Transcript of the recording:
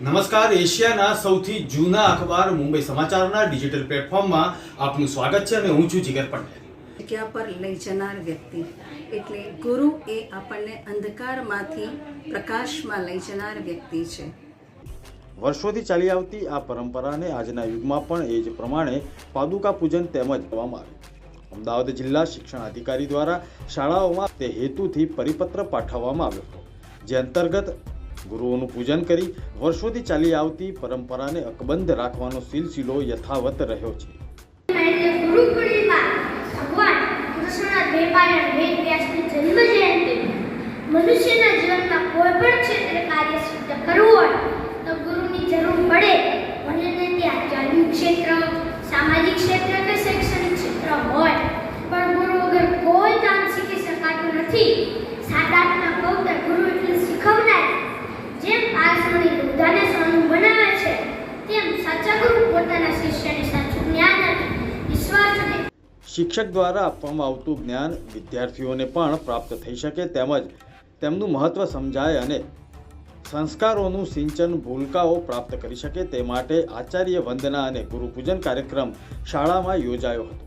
નમસ્કાર એશિયાના સૌથી જૂના અખબાર મુંબઈ સમાચારના ડિજિટલ પ્લેટફોર્મમાં આપનું સ્વાગત છે અને હું છું જીગર પટેલ. જગ્યા પર લઈ જનાર વ્યક્તિ. એટલે ગુરુ એ આપણને અંધકારમાંથી પ્રકાશમાં લઈ જનાર વ્યક્તિ છે. વર્ષોથી ચાલી આવતી આ પરંપરાને આજના યુગમાં પણ એ જ પ્રમાણે પાદુકા પૂજન તેમજ કરવામાં આવ્યું અમદાવાદ જિલ્લા શિક્ષણ અધિકારી દ્વારા શાળાઓમાં તે હેતુથી પરિપત્ર પાઠવવામાં આવ્યો હતો. જે અંતર્ગત ગુરુઓનું પૂજન કરી વર્ષોથી ચાલી આવતી પરંપરાને અકબંધ રાખવાનો સિલસિલો યથાવત રહ્યો છે. મનુષ્યના જીવનમાં કોઈ પણ ક્ષેત્રે કાર્ય સિદ્ધ કરવું શિક્ષક દ્વારા આપવામાં આવતું જ્ઞાન વિદ્યાર્થીઓને પણ પ્રાપ્ત થઈ શકે તેમજ તેમનું મહત્ત્વ સમજાય અને સંસ્કારોનું સિંચન ભૂલકાઓ પ્રાપ્ત કરી શકે તે માટે આચાર્ય વંદના અને ગુરુપૂજન કાર્યક્રમ શાળામાં યોજાયો હતો.